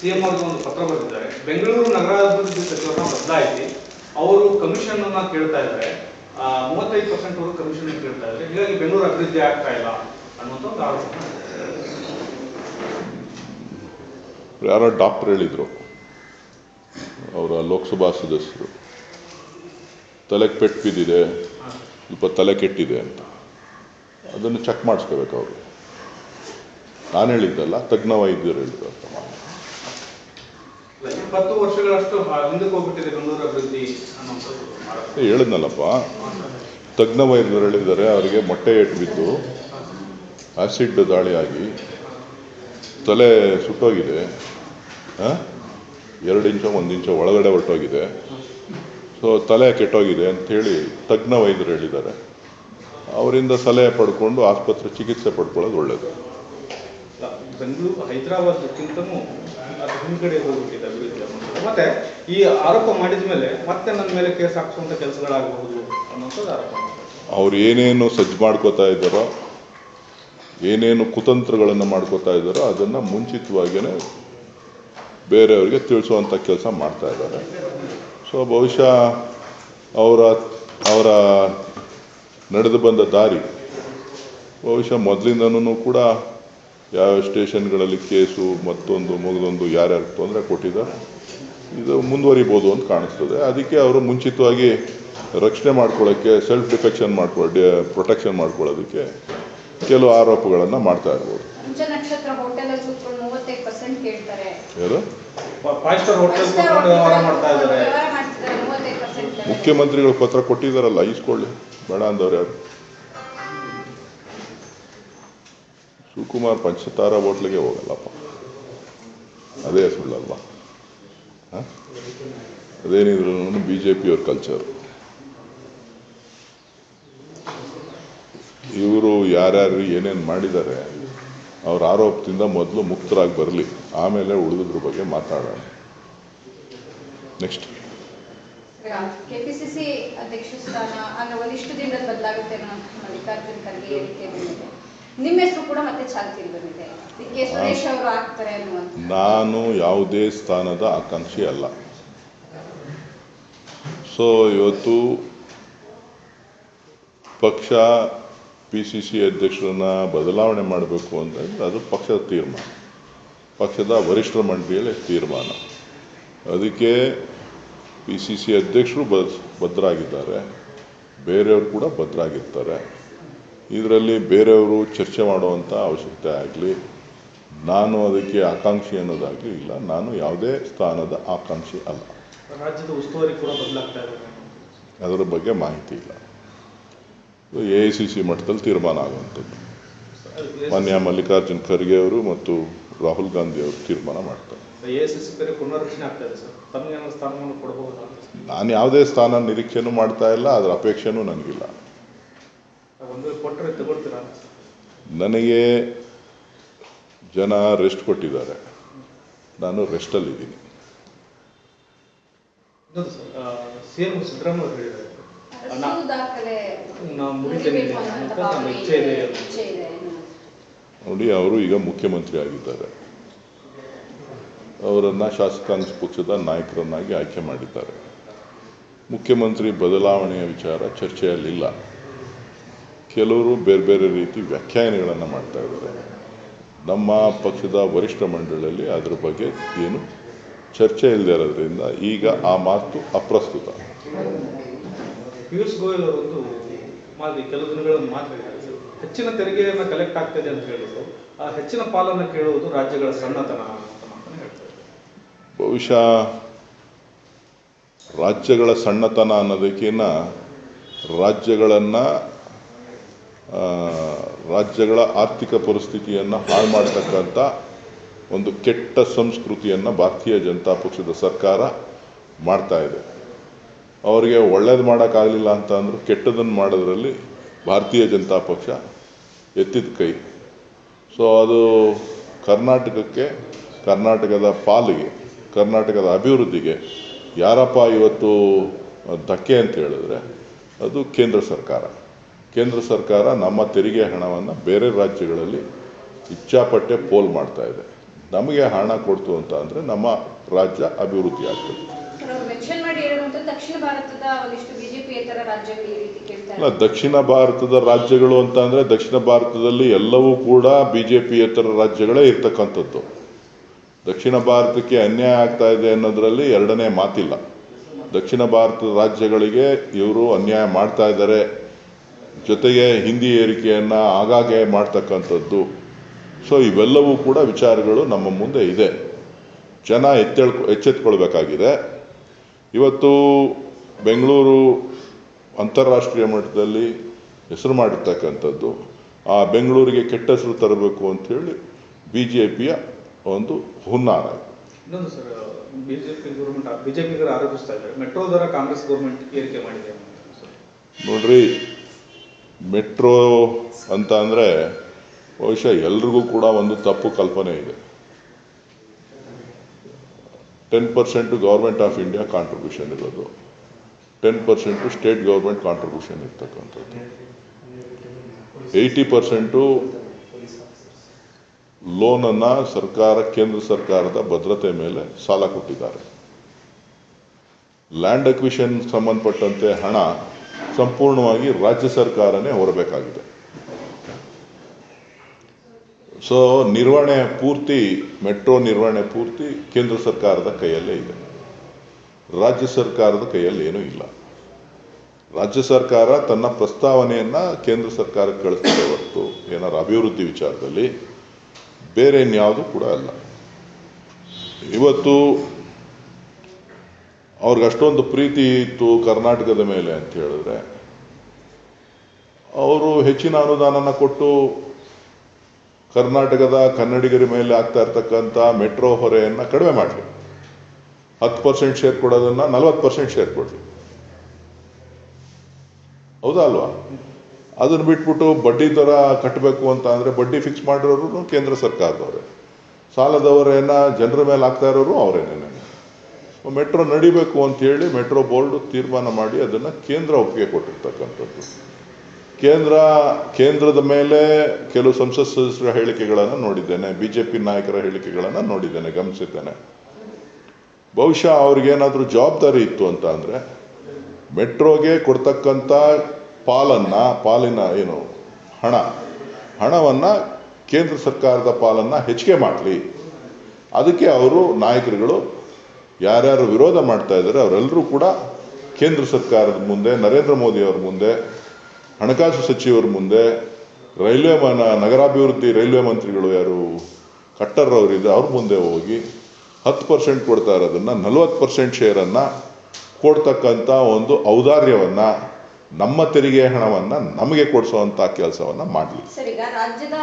CM ಅವರಿಗೆ ಒಂದು ಪತ್ರ ಬರೆದಿದ್ದಾರೆ. ಬೆಂಗಳೂರು ನಗರಾಭಿವೃದ್ಧಿ ಸಚಿವರನ್ನ ಬದಲಾಯಿಸಿ ಅವರು ಕಮಿಷನ್ ಅನ್ನ ಕೇಳ್ತಾ ಇದ್ದಾರೆ. ಮೂವತ್ತೈದು ಪರ್ಸೆಂಟ್ ಅವರು ಕಮಿಷನ್ ಕೇಳ್ತಾ ಇದ್ದಾರೆ. ಹೀಗಾಗಿ ಬೆಂಗಳೂರು ಅಭಿವೃದ್ಧಿ ಆಗ್ತಾ ಇಲ್ಲ ಅನ್ನುವಂಥ ಒಂದು ಆರೋಪ ಯಾರೋ ಡಾಕ್ಟರ್ ಹೇಳಿದ್ರು. ಅವರ ಲೋಕಸಭಾ ಸದಸ್ಯರು. ತಲೆಗೆ ಪೆಟ್ಟು ಬಿದ್ದಿದೆ. ಸ್ವಲ್ಪ ತಲೆ ಕೆಟ್ಟಿದೆ ಅಂತ. ಅದನ್ನು ಚೆಕ್ ಮಾಡಿಸ್ಕೋಬೇಕು ಅವರು. ನಾನು ಹೇಳಿದ್ದಲ್ಲ, ತಜ್ಞ ವೈದ್ಯರು ಹೇಳಿದ್ರು ಅಂತ ಇಪ್ಪತ್ತು ವರ್ಷಗಳಷ್ಟು ಹಿಂದಕ್ಕೆ ಹೋಗ್ಬಿಟ್ಟಿದೆ ಬೆಂಗಳೂರು ಅಭಿವೃದ್ಧಿ ಹೇಳಿದ್ನಲ್ಲಪ್ಪ? ತಜ್ಞ ವೈದ್ಯರು ಹೇಳಿದ್ದಾರೆ ಅವರಿಗೆ ಮೊಟ್ಟೆ ಏಟು ಬಿದ್ದು ಆಸಿಡ್ ದಾಳಿಯಾಗಿ ತಲೆ ಸುಟ್ಟೋಗಿದೆ? ಎರಡು ಇಂಚ ಒಂದು ಇಂಚ ಒಳಗಡೆ ಹೊರಟೋಗಿದೆ. ಸೊ ತಲೆ ಕೆಟ್ಟೋಗಿದೆ ಅಂಥೇಳಿ ತಜ್ಞ ವೈದ್ಯರು ಹೇಳಿದ್ದಾರೆ. ಅವರಿಂದ ಸಲಹೆ ಪಡ್ಕೊಂಡು ಆಸ್ಪತ್ರೆ ಚಿಕಿತ್ಸೆ ಪಡ್ಕೊಳ್ಳೋದು ಒಳ್ಳೆಯದು ಹೈದರಾಬಾದ್ ಬೆಂಗಳೂರು ಅದು ಹಿಂದ್ಗಡೆ ಹೋಗ್ಬಿಟ್ಟಿದೆ ಅಭಿವೃದ್ಧಿ ಅನ್ನೋದು. ಮತ್ತೆ ಈ ಆರೋಪ ಮಾಡಿದ ಮೇಲೆ ಮತ್ತೆ ನನ್ನ ಮೇಲೆ ಕೇಸ್ ಹಾಕ್ಸುವಂತ ಕೆಲಸಗಳಾಗಬಹುದು ಅನ್ನೋಂಥದ್ದು ಆರೋಪ. ಅವ್ರು ಏನೇನು ಸಜ್ಜು ಮಾಡ್ಕೋತಾ ಇದ್ದಾರೋ, ಏನೇನು ಕುತಂತ್ರಗಳನ್ನು ಮಾಡ್ಕೋತಾ ಇದ್ದಾರೋ ಅದನ್ನು ಮುಂಚಿತವಾಗಿಯೇ ಬೇರೆಯವರಿಗೆ ತಿಳಿಸುವಂಥ ಕೆಲಸ ಮಾಡ್ತಾ ಇದ್ದಾರೆ ಸೊ ಬಹುಶಃ ಅವರ ಅವರ ನಡೆದು ಬಂದ ದಾರಿ, ಬಹುಶಃ ಮೊದಲಿಂದನೂ ಕೂಡ ಯಾವ ಸ್ಟೇಷನ್ಗಳಲ್ಲಿ ಕೇಸು ಮತ್ತೊಂದು ಮುಗಿದೊಂದು ಯಾರ್ಯಾರು ತೊಂದರೆ ಕೊಟ್ಟಿದ್ದಾರೆ ಇದು ಮುಂದುವರಿಬೋದು ಅಂತ ಕಾಣಿಸ್ತದೆ. ಅದಕ್ಕೆ ಅವರು ಮುಂಚಿತವಾಗಿ ರಕ್ಷಣೆ ಮಾಡ್ಕೊಳ್ಳೋಕ್ಕೆ ಸೆಲ್ಫ್ ಡಿಫೆಕ್ಷನ್ ಮಾಡ್ಕೊಳ್ಳಿ ಪ್ರೊಟೆಕ್ಷನ್ ಮಾಡ್ಕೊಳ್ಳೋದಕ್ಕೆ ಕೆಲವು ಆರೋಪಗಳನ್ನು ಮಾಡ್ತಾ ಇರ್ಬೋದು. ಮುಖ್ಯಮಂತ್ರಿಗಳು ಪತ್ರ ಕೊಟ್ಟಿದ್ದಾರಲ್ಲ ಇಸ್ಕೊಳ್ಳಿ ಬೇಡ ಅಂದವ್ರು ಯಾರು? ಶಿವಕುಮಾರ್ ಪಂಚತಾರ ಹೋಟ್ಲಿಗೆ ಹೋಗಲ್ಲಪ್ಪ. ಅದೇ ಸುಳ್ಳಲ್ವಾ? ಅದೇನಿದ್ರು ಬಿ ಜೆ ಪಿಯವ್ರ ಕಲ್ಚರ್ ಇವರು ಯಾರ್ಯಾರು ಏನೇನು ಮಾಡಿದ್ದಾರೆ, ಅವ್ರ ಆರೋಪದಿಂದ ಮೊದಲು ಮುಕ್ತರಾಗಿ ಬರಲಿ, ಆಮೇಲೆ ಉಳಿದ್ರ ಬಗ್ಗೆ ಮಾತಾಡೋಣ. ನೆಕ್ಸ್ಟ್ ಕೆಪಿಸಿಸಿ ಅಧ್ಯಕ್ಷ ಸ್ಥಾನ ಅಂದ್ರೆ ಒಂದಿಷ್ಟು ದಿನದಲ್ಲಿ ಬದಲಾಗುತ್ತೆ ಮಲ್ಲಿಕಾರ್ಜುನ್ ಖರ್ಗೆ ಹೇಳಿಕೆ ಬಂದಿದೆ. ನಿಮ್ಮ ಹೆಸರು ಕೂಡ ಮತ್ತೆ ಬಂದಿದೆ. ಕೆ ಸುರೇಶ್ ಅವರು ಆಗ್ತಾರೆ ಅನ್ನುವಂಥ ನಾನು ಯಾವುದೇ ಸ್ಥಾನದ ಆಕಾಂಕ್ಷಿ ಅಲ್ಲ. ಸೊ ಇವತ್ತು ಪಕ್ಷ ಪಿ ಸಿ ಸಿ ಅಧ್ಯಕ್ಷರನ್ನ ಬದಲಾವಣೆ ಮಾಡಬೇಕು ಅಂತಂದ್ರೆ ಅದು ಪಕ್ಷದ ತೀರ್ಮಾನ. ಪಕ್ಷದ ವರಿಷ್ಠರ ಮಂಡಳಿಯಲ್ಲಿ ತೀರ್ಮಾನ. ಅದಕ್ಕೆ ಪಿ ಸಿ ಸಿ ಅಧ್ಯಕ್ಷರು ಭದ್ರಾಗಿದ್ದಾರೆ. ಬೇರೆಯವರು ಕೂಡ ಭದ್ರಾಗಿರ್ತಾರೆ. ಇದರಲ್ಲಿ ಬೇರೆಯವರು ಚರ್ಚೆ ಮಾಡುವಂಥ ಅವಶ್ಯಕತೆ ಆಗಲಿ ನಾನು ಅದಕ್ಕೆ ಆಕಾಂಕ್ಷಿ ಅನ್ನೋದಾಗಲಿ ಇಲ್ಲ ನಾನು ಯಾವುದೇ ಸ್ಥಾನದ ಆಕಾಂಕ್ಷಿ ಅಲ್ಲ. ರಾಜ್ಯದ ಉಸ್ತುವಾರಿ ಕೂಡ ಬದಲಾಗ್ತಾ ಇದೆ. ಅದರ ಬಗ್ಗೆ ಮಾಹಿತಿ ಇಲ್ಲ. ಎ ಐ ಸಿ ಸಿ ಮಟ್ಟದಲ್ಲಿ ತೀರ್ಮಾನ ಆಗುವಂಥದ್ದು. ಮಾನ್ಯ ಮಲ್ಲಿಕಾರ್ಜುನ್ ಖರ್ಗೆ ಅವರು ಮತ್ತು ರಾಹುಲ್ ಗಾಂಧಿ ಅವರು ತೀರ್ಮಾನ ಮಾಡ್ತಾರೆ. ನಾನು ಯಾವುದೇ ಸ್ಥಾನ ನಿರೀಕ್ಷೆಯೂ ಮಾಡ್ತಾ ಇಲ್ಲ ಅದರ ಅಪೇಕ್ಷೆನೂ ನನಗಿಲ್ಲ ಒಂದು ವೇಳೆ ಕೊಟ್ಟರೆ ತಗೊಳ್ತೀರಾ ಅಂತ ಸರ್ ನನಗೆ ಜನ ರೆಸ್ಟ್ ಕೊಟ್ಟಿದ್ದಾರೆ. ನಾನು ರೆಸ್ಟಲ್ಲಿದ್ದೀನಿ. ನೋಡಿ ಅವರು ಈಗ ಮುಖ್ಯಮಂತ್ರಿ ಆಗಿದ್ದಾರೆ. ಅವರನ್ನು ಶಾಸಕಾಂಗ ಪಕ್ಷದ ನಾಯಕರನ್ನಾಗಿ ಆಯ್ಕೆ ಮಾಡಿದ್ದಾರೆ. ಮುಖ್ಯಮಂತ್ರಿ ಬದಲಾವಣೆಯ ವಿಚಾರ ಚರ್ಚೆಯಲ್ಲಿಲ್ಲ. ಕೆಲವರು ಬೇರೆ ಬೇರೆ ರೀತಿ ವ್ಯಾಖ್ಯಾನಗಳನ್ನು ಮಾಡ್ತಾ ಇದ್ದಾರೆ. ನಮ್ಮ ಪಕ್ಷದ ವರಿಷ್ಠ ಮಂಡಳಿಯಲ್ಲಿ ಅದರ ಬಗ್ಗೆ ಏನು ಚರ್ಚೆ ಇಲ್ಲದೆ ಇರೋದ್ರಿಂದ ಈಗ ಆ ಮಾತು ಅಪ್ರಸ್ತುತ. ಪಿಯೂಷ್ ಗೋಯಲ್ ಅವರೊಂದು ಮಾತು ಕೆಲವು ದಿನಗಳ ಮಾತು ಹೆಚ್ಚಿನ ತೆರಿಗೆಯನ್ನು ಕಲೆಕ್ಟ್ ಆಗ್ತದೆ ಅಂತ ಹೇಳಿದ್ರು. ಆ ಹೆಚ್ಚಿನ ಪಾಲನ್ನು ಕೇಳುವುದು ರಾಜ್ಯಗಳ ಸಣ್ಣತನ ಅಂತ ಮಾತನ್ನ ಹೇಳ್ತಾರೆ ಬಹುಶಃ ರಾಜ್ಯಗಳ ಸಣ್ಣತನ ಅನ್ನೋದಕ್ಕಿಂತ ರಾಜ್ಯಗಳನ್ನು ರಾಜ್ಯಗಳ ಆರ್ಥಿಕ ಪರಿಸ್ಥಿತಿಯನ್ನು ಹಾಳು ಮಾಡತಕ್ಕಂಥ ಒಂದು ಕೆಟ್ಟ ಸಂಸ್ಕೃತಿಯನ್ನು ಭಾರತೀಯ ಜನತಾ ಪಕ್ಷದ ಸರ್ಕಾರ ಮಾಡ್ತಾ ಇದೆ. ಅವರಿಗೆ ಒಳ್ಳೇದು ಮಾಡೋಕ್ಕಾಗಲಿಲ್ಲ ಅಂತ ಅಂದರೂ ಕೆಟ್ಟದನ್ನು ಮಾಡೋದ್ರಲ್ಲಿ ಭಾರತೀಯ ಜನತಾ ಪಕ್ಷ ಎತ್ತಿದ ಕೈ. ಸೊ ಅದು ಕರ್ನಾಟಕಕ್ಕೆ, ಕರ್ನಾಟಕದ ಪಾಲಿಗೆ, ಕರ್ನಾಟಕದ ಅಭಿವೃದ್ಧಿಗೆ ಯಾರಪ್ಪ ಇವತ್ತು ಧಕ್ಕೆ ಅಂತ ಹೇಳಿದ್ರೆ ಅದು ಕೇಂದ್ರ ಸರ್ಕಾರ. ಕೇಂದ್ರ ಸರ್ಕಾರ ನಮ್ಮ ತೆರಿಗೆ ಹಣವನ್ನು ಬೇರೆ ರಾಜ್ಯಗಳಲ್ಲಿ ಇಚ್ಛಾಪಟ್ಟೆ ಪೋಲ್ ಮಾಡ್ತಾ ಇದೆ. ನಮಗೆ ಹಣ ಕೊಡ್ತು ಅಂತ ಅಂದರೆ ನಮ್ಮ ರಾಜ್ಯ ಅಭಿವೃದ್ಧಿ ಆಗ್ತದೆ. ಅಲ್ಲ ದಕ್ಷಿಣ ಭಾರತದ ರಾಜ್ಯಗಳು ಅಂತ ಅಂದರೆ ದಕ್ಷಿಣ ಭಾರತದಲ್ಲಿ ಎಲ್ಲವೂ ಕೂಡ ಬಿ ಜೆ ಪಿಯೇತರ ರಾಜ್ಯಗಳೇ ಇರ್ತಕ್ಕಂಥದ್ದು. ದಕ್ಷಿಣ ಭಾರತಕ್ಕೆ ಅನ್ಯಾಯ ಆಗ್ತಾ ಇದೆ ಅನ್ನೋದರಲ್ಲಿ ಎರಡನೇ ಮಾತಿಲ್ಲ. ದಕ್ಷಿಣ ಭಾರತದ ರಾಜ್ಯಗಳಿಗೆ ಇವರು ಅನ್ಯಾಯ ಮಾಡ್ತಾ ಇದ್ದಾರೆ ಜೊತೆಗೆ ಹಿಂದಿ ಏರಿಕೆಯನ್ನು ಆಗಾಗ್ಗೆ ಮಾಡ್ತಕ್ಕಂಥದ್ದು. ಸೊ ಇವೆಲ್ಲವೂ ಕೂಡ ವಿಚಾರಗಳು ನಮ್ಮ ಮುಂದೆ ಇದೆ. ಜನ ಎತ್ತೇಳ್ಕೊ ಎಚ್ಚೆತ್ಕೊಳ್ಬೇಕಾಗಿದೆ. ಇವತ್ತು ಬೆಂಗಳೂರು ಅಂತಾರಾಷ್ಟ್ರೀಯ ಮಟ್ಟದಲ್ಲಿ ಹೆಸರು ಮಾಡಿರ್ತಕ್ಕಂಥದ್ದು. ಆ ಬೆಂಗಳೂರಿಗೆ ಕೆಟ್ಟ ಹೆಸರು ತರಬೇಕು ಅಂಥೇಳಿ ಬಿ ಜೆ ಪಿಯ ಒಂದು ಹುನ್ನಾರ. ಇನ್ನೊಂದು ಸರ್ ಬಿಜೆಪಿ ಗೌರ್ಮೆಂಟ್ ಬಿಜೆಪಿಗರು ಆರೋಪಿಸ್ತಾ ಇದ್ದಾರೆ. ಮೆಟ್ರೋ ದರ ಕಾಂಗ್ರೆಸ್ ಗೌರ್ಮೆಂಟ್ ಏರಿಕೆ ಮಾಡಿದೆ ನೋಡ್ರಿ ಮೆಟ್ರೋ ಅಂತ ಅಂದರೆ ಬಹುಶಃ ಎಲ್ರಿಗೂ ಕೂಡ ಒಂದು ತಪ್ಪು ಕಲ್ಪನೆ ಇದೆ. Ten percent government of India contribution ಇರೋದು. Ten percent state government contribution ಇರ್ತಕ್ಕಂಥದ್ದು. ಏಯ್ಟಿ ಪರ್ಸೆಂಟು ಲೋನನ್ನು ಸರ್ಕಾರ, ಕೇಂದ್ರ ಸರ್ಕಾರದ ಭದ್ರತೆ ಮೇಲೆ ಸಾಲ ಕೊಟ್ಟಿದ್ದಾರೆ. ಲ್ಯಾಂಡ್ ಅಕ್ವಿಷನ್ ಸಂಬಂಧಪಟ್ಟಂತೆ ಹಣ ಸಂಪೂರ್ಣವಾಗಿ ರಾಜ್ಯ ಸರ್ಕಾರನೇ ಹೊರಬೇಕಾಗಿದೆ. ಸೊ ನಿರ್ವಹಣೆ ಪೂರ್ತಿ, ಮೆಟ್ರೋ ನಿರ್ವಹಣೆ ಪೂರ್ತಿ ಕೇಂದ್ರ ಸರ್ಕಾರದ ಕೈಯಲ್ಲೇ ಇದೆ. ರಾಜ್ಯ ಸರ್ಕಾರದ ಕೈಯಲ್ಲಿ ಏನೂ ಇಲ್ಲ. ರಾಜ್ಯ ಸರ್ಕಾರ ತನ್ನ ಪ್ರಸ್ತಾವನೆಯನ್ನ ಕೇಂದ್ರ ಸರ್ಕಾರಕ್ಕೆ ಕಳಿಸ್ತದೆ ಹೊರತು ಏನಾರು ಅಭಿವೃದ್ಧಿ ವಿಚಾರದಲ್ಲಿ ಬೇರೆ ಇನ್ಯಾವುದು ಕೂಡ ಅಲ್ಲ. ಇವತ್ತು ಅವ್ರಿಗೆ ಅಷ್ಟೊಂದು ಪ್ರೀತಿ ಇತ್ತು ಕರ್ನಾಟಕದ ಮೇಲೆ ಅಂತ ಹೇಳಿದ್ರೆ ಅವರು ಹೆಚ್ಚಿನ ಅನುದಾನನ ಕೊಟ್ಟು ಕರ್ನಾಟಕದ ಕನ್ನಡಿಗರ ಮೇಲೆ ಆಗ್ತಾ ಇರ್ತಕ್ಕಂಥ ಮೆಟ್ರೋ ಹೊರೆಯನ್ನು ಕಡಿಮೆ ಮಾಡಲಿ. ಹತ್ತು ಪರ್ಸೆಂಟ್ ಶೇರ್ ಕೊಡೋದನ್ನ ನಲವತ್ತು ಪರ್ಸೆಂಟ್ ಶೇರ್ ಕೊಡಲಿ. ಹೌದಾ ಅಲ್ವಾ? ಅದನ್ನು ಬಿಟ್ಬಿಟ್ಟು ಬಡ್ಡಿ ದರ ಕಟ್ಟಬೇಕು ಅಂತ ಅಂದರೆ ಬಡ್ಡಿ ಫಿಕ್ಸ್ ಮಾಡಿರೋರು ಕೇಂದ್ರ ಸರ್ಕಾರದವರೇ. ಸಾಲದವರೇನ ಜನರ ಮೇಲೆ ಆಗ್ತಾ ಇರೋರು ಅವರೇನೇ. ಮೆಟ್ರೋ ನಡಿಬೇಕು ಅಂತ ಹೇಳಿ ಮೆಟ್ರೋ ಬೋರ್ಡ್ ತೀರ್ಮಾನ ಮಾಡಿ ಅದನ್ನು ಕೇಂದ್ರ ಒಪ್ಪಿಗೆ ಕೊಟ್ಟಿರ್ತಕ್ಕಂಥದ್ದು. ಕೇಂದ್ರ, ಕೇಂದ್ರದ ಮೇಲೆ ಕೆಲವು ಸಂಸತ್ ಸದಸ್ಯರ ಹೇಳಿಕೆಗಳನ್ನು ನೋಡಿದ್ದೇನೆ ಬಿ ಜೆ ಪಿ ನಾಯಕರ ಹೇಳಿಕೆಗಳನ್ನು ನೋಡಿದ್ದೇನೆ, ಗಮನಿಸಿದ್ದೇನೆ. ಬಹುಶಃ ಅವ್ರಿಗೇನಾದರೂ ಜವಾಬ್ದಾರಿ ಇತ್ತು ಅಂತ ಅಂದರೆ, ಮೆಟ್ರೋಗೆ ಕೊಡ್ತಕ್ಕಂಥ ಪಾಲನ್ನ, ಪಾಲಿನ ಏನು, ಹಣ, ಹಣವನ್ನು ಕೇಂದ್ರ ಸರ್ಕಾರದ ಪಾಲನ್ನು ಹೆಚ್ಚಿಗೆ ಮಾಡಲಿ. ಅದಕ್ಕೆ ಅವರು ನಾಯಕರುಗಳು ಯಾರ್ಯಾರು ವಿರೋಧ ಮಾಡ್ತಾ ಇದ್ದಾರೆ, ಅವರೆಲ್ಲರೂ ಕೂಡ ಕೇಂದ್ರ ಸರ್ಕಾರದ ಮುಂದೆ, ನರೇಂದ್ರ ಮೋದಿ ಅವ್ರ ಮುಂದೆ ಹಣಕಾಸು ಸಚಿವರ ಮುಂದೆ ರೈಲ್ವೆ ಮನ ನಗರಾಭಿವೃದ್ಧಿ ರೈಲ್ವೆ ಮಂತ್ರಿಗಳು ಯಾರು ಕಟ್ಟರ್ ಅವರಿದೆ ಅವ್ರ ಮುಂದೆ ಹೋಗಿ ಹತ್ತು ಪರ್ಸೆಂಟ್ ಕೊಡ್ತಾ ಇರೋದನ್ನು ನಲ್ವತ್ತು ಪರ್ಸೆಂಟ್ ಶೇರನ್ನು ಕೊಡ್ತಕ್ಕಂಥ ಒಂದು ಔದಾರ್ಯವನ್ನು ನಮ್ಮ ತೆರಿಗೆ ಹಣವನ್ನು ನಮಗೆ ಕೊಡಿಸುವಂಥ ಕೆಲಸವನ್ನು ಮಾಡಲಿ. ಸರ್ ಈಗ ರಾಜ್ಯದ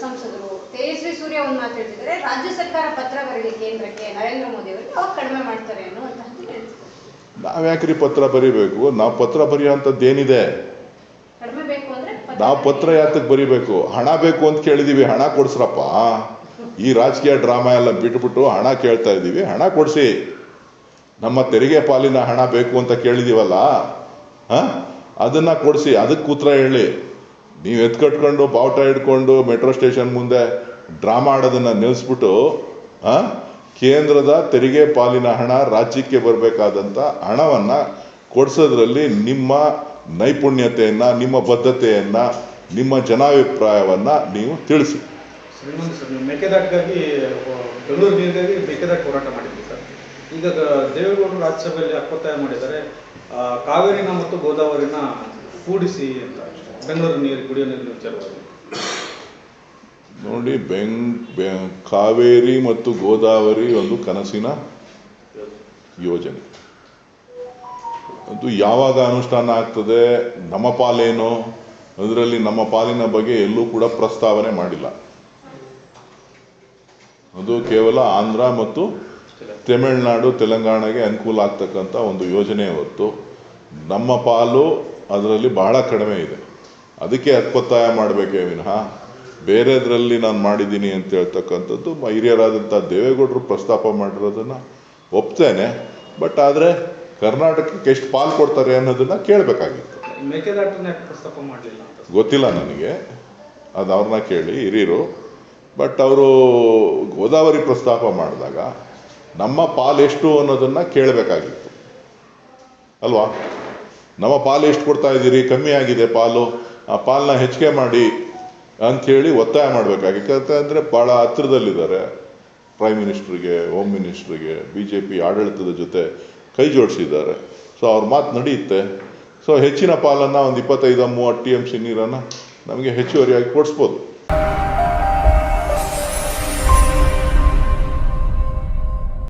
ಸಂಸದರು ತೇಜಸ್ವಿ ಸೂರ್ಯ ಒಂದು ಮಾತು ಹೇಳ್ತಿದ್ದಾರೆ ರಾಜ್ಯ ಸರ್ಕಾರ ಪತ್ರ ಬರಲಿ ಕೇಂದ್ರಕ್ಕೆ ನರೇಂದ್ರ ಮೋದಿ ಅವರಿಗೆ ಅವ್ರು ಕಡಿಮೆ ಮಾಡ್ತಾರೆ ಅನ್ನುವಂತಹ ನಾವ್ಯಾಕ್ರಿ ಪತ್ರ ಬರೀಬೇಕು? ನಾವು ಪತ್ರ ಬರೆಯುವಂಥದ್ದು ಏನಿದೆ ನಾವು ಪತ್ರ ಯಾತಕ್ಕೆ ಬರೀಬೇಕು, ಹಣ ಬೇಕು ಅಂತ ಕೇಳಿದೀವಿ, ಹಣ ಕೊಡ್ಸ್ರಪ್ಪ. ಈ ರಾಜಕೀಯ ಡ್ರಾಮಾ ಎಲ್ಲ ಬಿಟ್ಬಿಟ್ಟು ಹಣ ಕೇಳ್ತಾ ಇದ್ದೀವಿ, ಹಣ ಕೊಡಿಸಿ. ನಮ್ಮ ತೆರಿಗೆ ಪಾಲಿನ ಹಣ ಬೇಕು ಅಂತ ಕೇಳಿದೀವಲ್ಲ, ಹ? ಅದನ್ನ ಕೊಡಿಸಿ ಅದಕ್ಕೆ ಉತ್ತರ ಹೇಳಿ. ನೀವು ಎತ್ಕಟ್ಕೊಂಡು ಬಾವುಟ ಹಿಡ್ಕೊಂಡು ಮೆಟ್ರೋ ಸ್ಟೇಷನ್ ಮುಂದೆ ಡ್ರಾಮಾ ಆಡೋದನ್ನ ನಿಲ್ಲಿಸ್ಬಿಟ್ಟು ಆ ಕೇಂದ್ರದ ತೆರಿಗೆ ಪಾಲಿನ ಹಣ ರಾಜ್ಯಕ್ಕೆ ಬರಬೇಕಾದಂಥ ಹಣವನ್ನ ಕೊಡಿಸೋದ್ರಲ್ಲಿ ನಿಮ್ಮ ನೈಪುಣ್ಯತೆಯನ್ನ ನಿಮ್ಮ ಬದ್ಧತೆಯನ್ನ ನಿಮ್ಮ ಜನಾಭಿಪ್ರಾಯವನ್ನು ನೀವು ತಿಳಿಸಿ. ಮೇಕೆದಾಟಿಗಾಗಿ ಬೆಂಗಳೂರು ನೀರಿಗಾಗಿ ಮೇಕೆದಾಟು ಹೋರಾಟ ಮಾಡಿದ್ವಿ ಸರ್. ಈಗ ದೇವೇಗೌಡರು ರಾಜ್ಯಸಭೆಯಲ್ಲಿ ಅಕ್ಕೊತ್ತಾಯ ಮಾಡಿದ್ದಾರೆ. ಕಾವೇರಿನ ಮತ್ತು ಗೋದಾವರಿನ ಕೂಡಿಸಿ ಅಂತ ಬೆಂಗಳೂರು ನೀರು ಕುಡಿಯೋ ನೀರಿನ ವಿಚಾರವಾಗಿ. ನೋಡಿ ಬೆಂಗ್ ಕಾವೇರಿ ಮತ್ತು ಗೋದಾವರಿ ಒಂದು ಕನಸಿನ ಯೋಜನೆ. ಅದು ಯಾವಾಗ ಅನುಷ್ಠಾನ ಆಗ್ತದೆ, ನಮ್ಮ ಪಾಲೇನು, ಅದರಲ್ಲಿ ನಮ್ಮ ಪಾಲಿನ ಬಗ್ಗೆ ಎಲ್ಲೂ ಕೂಡ ಪ್ರಸ್ತಾವನೆ ಮಾಡಿಲ್ಲ. ಅದು ಕೇವಲ ಆಂಧ್ರ ಮತ್ತು ತಮಿಳುನಾಡು, ತೆಲಂಗಾಣಗೆ ಅನುಕೂಲ ಆಗ್ತಕ್ಕಂಥ ಒಂದು ಯೋಜನೆ ಹೊತ್ತು. ನಮ್ಮ ಪಾಲು ಅದರಲ್ಲಿ ಬಹಳ ಕಡಿಮೆ ಇದೆ. ಅದಕ್ಕೆ ಅತ್ಪತ್ತಾಯ ಮಾಡಬೇಕೇ ವಿನಃ ಬೇರೆದ್ರಲ್ಲಿ ನಾನು ಮಾಡಿದ್ದೀನಿ ಅಂತ ಹೇಳ್ತಕ್ಕಂಥದ್ದು, ಹಿರಿಯರಾದಂಥ ದೇವೇಗೌಡರು ಪ್ರಸ್ತಾಪ ಮಾಡಿರೋದನ್ನು ಒಪ್ತೇನೆ. ಬಟ್ ಆದರೆ ಕರ್ನಾಟಕಕ್ಕೆ ಎಷ್ಟು ಪಾಲು ಕೊಡ್ತಾರೆ ಅನ್ನೋದನ್ನ ಕೇಳಬೇಕಾಗಿತ್ತು. ಗೊತ್ತಿಲ್ಲ ನನಗೆ. ಅದು ಅವ್ರನ್ನ ಕೇಳಿ ಹಿರಿಯರು. ಬಟ್ ಅವರು ಗೋದಾವರಿ ಪ್ರಸ್ತಾಪ ಮಾಡಿದಾಗ ನಮ್ಮ ಪಾಲು ಎಷ್ಟು ಅನ್ನೋದನ್ನ ಕೇಳಬೇಕಾಗಿತ್ತು. ಅಲ್ವಾ? ನಮ್ಮ ಪಾಲು ಎಷ್ಟು ಕೊಡ್ತಾ ಇದ್ದೀರಿ? ಕಮ್ಮಿ ಆಗಿದೆ ಪಾಲು. ಆ ಪಾಲನ್ನ ಹೆಚ್ಚಿಗೆ ಮಾಡಿ ಅಂಥೇಳಿ ಒತ್ತಾಯ ಮಾಡಬೇಕಾಗಿತ್ತು. ಅಂದರೆ ಭಾಳ ಹತ್ತಿರದಲ್ಲಿದ್ದಾರೆ. ಪ್ರೈಮ್ ಮಿನಿಸ್ಟ್ರಿಗೆ ಹೋಮ್ ಮಿನಿಸ್ಟ್ರಿಗೆ ಬಿ ಜೆ ಪಿ ಆಡಳಿತದ ಜೊತೆ ಕೈ ಜೋಡಿಸಿದ್ದಾರೆ. ಸೊ ಅವ್ರ ಮಾತು ನಡೆಯುತ್ತೆ ಸೊ ಹೆಚ್ಚಿನ ಪಾಲನ್ನು ಒಂದು ಇಪ್ಪತ್ತೈದು, ಮೂವತ್ತು ಟಿ ಎಂ ಸಿ ನೀರನ್ನು ನಮಗೆ ಹೆಚ್ಚುವರಿಯಾಗಿ ಕೊಡಿಸ್ಬೋದು.